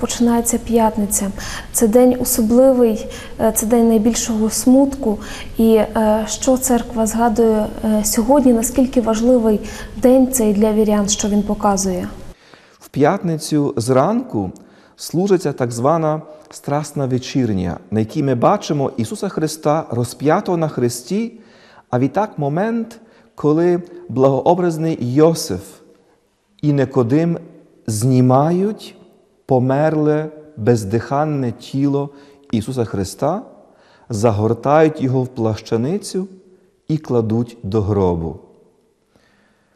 Починається п'ятниця. Це день особливий, е, це день найбільшого смутку. І е, що церква згадує е, сьогодні, наскільки важливий день цей для вірян, що він показує? В п'ятницю зранку служиться так звана страсна вечірня, на якій ми бачимо Ісуса Христа розп'ятого на Христі, а відтак момент, коли благообразний Йосиф і Никодим знімають померле бездиханне тіло Ісуса Христа, загортають його в плащаницю і кладуть до гробу.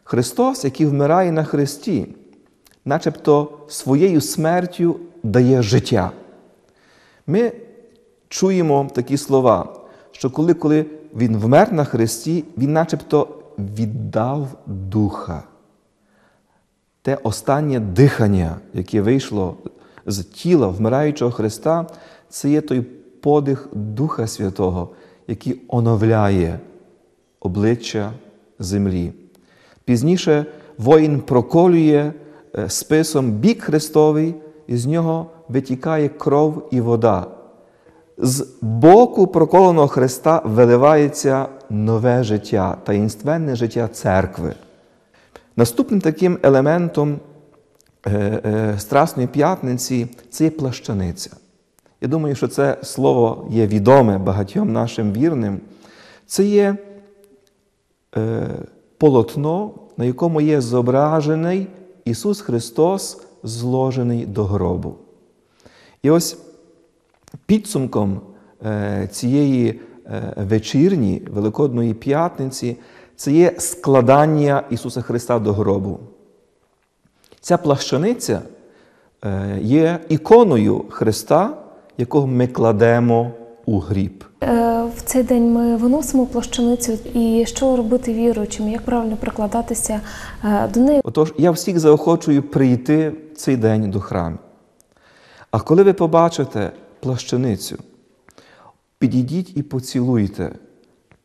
Христос, який вмирає на Христі, начебто своєю смертю дає життя. Ми чуємо такі слова, що коли, коли Він вмер на Христі, Він начебто віддав духа. Те останнє дихання, яке вийшло з тіла вмираючого Христа, це є той подих Духа Святого, який оновляє обличчя землі. Пізніше воїн проколює е, списом бік Христовий, і з нього витікає кров і вода. З боку проколеного Христа виливається нове життя, таїнственне життя церкви. Наступним таким елементом е, е, Страсної п'ятниці це є плащаниця. Я думаю, що це слово є відоме багатьом нашим вірним. Це є е, полотно, на якому є зображений Ісус Христос, зложений до гробу. І ось підсумком цієї вечірні Великодної п'ятниці це є складання Ісуса Христа до гробу. Ця плащаниця е, є іконою Христа, якого ми кладемо у гріб. Е, В цей день ми виносимо плащаницю і що робити віруючим, як правильно прикладатися е, до неї. Отож, я всіх заохочую прийти цей день до храму. А коли ви побачите плащаницю, підійдіть і поцілуйте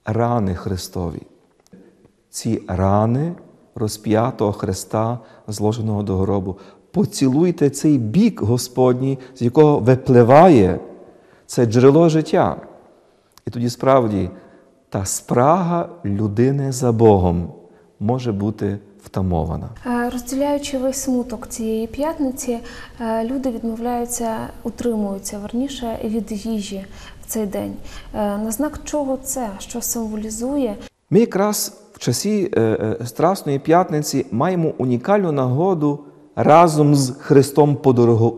рани Христові. Ці рани розп'ятого Христа, зложеного до гробу. Поцілуйте цей бік Господній, з якого випливає це джерело життя. І тоді справді та спрага людини за Богом може бути втамована. Е, Розділяючи весь смуток цієї п'ятниці, е, люди відмовляються, утримуються верніше від їжі в цей день. Е, На знак чого це, що символізує? Ми якраз часі е, е, Страсної п'ятниці маємо унікальну нагоду разом з Христом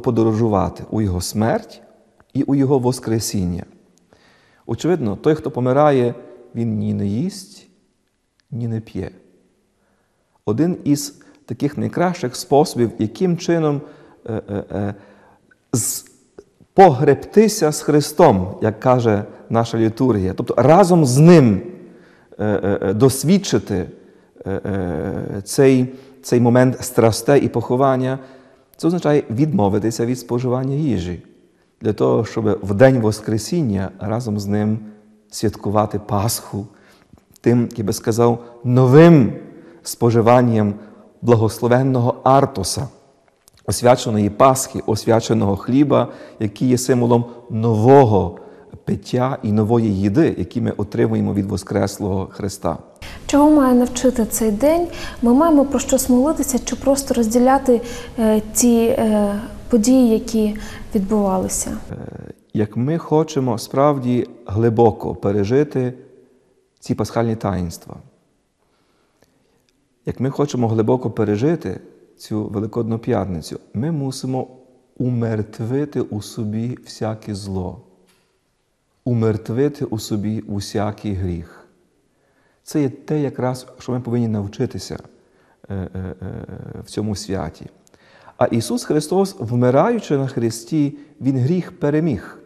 подорожувати у Його смерть і у Його Воскресіння. Очевидно, той, хто помирає, він ні не їсть, ні не п'є. Один із таких найкращих способів, яким чином е, погребтися з Христом, як каже наша літургія, тобто разом з Ним досвідчити е, е, цей, цей момент страстей і поховання, це означає відмовитися від споживання їжі, для того, щоб в день Воскресіння разом з ним святкувати Пасху, тим, як би сказав, новим споживанням благословенного Артоса, освяченої Пасхи, освяченого хліба, який є символом нового пиття і нової їди, які ми отримуємо від Воскреслого Христа. Чого має навчити цей день? Ми маємо про щось молитися чи просто розділяти е, ті е, події, які відбувалися. Як ми хочемо справді глибоко пережити ці пасхальні таїнства, як ми хочемо глибоко пережити цю Великодну п'ятницю, ми мусимо умертвити у собі всяке зло, умертвити у собі усякий гріх. Це є те, якраз, що ми повинні навчитися е, е, е, в цьому святі. А Ісус Христос, вмираючи на Христі, Він гріх переміг.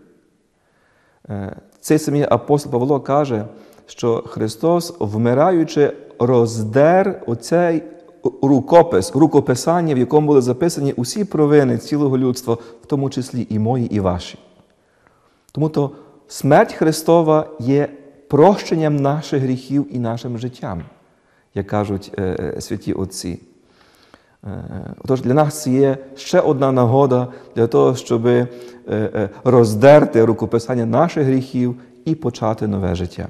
Цей самий апостол Павло каже, що Христос, вмираючи, роздер оцей рукопис, рукописання, в якому були записані усі провини цілого людства, в тому числі і мої, і ваші. Тому то смерть Христова є прощенням наших гріхів і нашим життям, як кажуть е, святі Отці. Отож, для нас це є ще одна нагода для того, щоб е, роздерти рукописання наших гріхів і почати нове життя.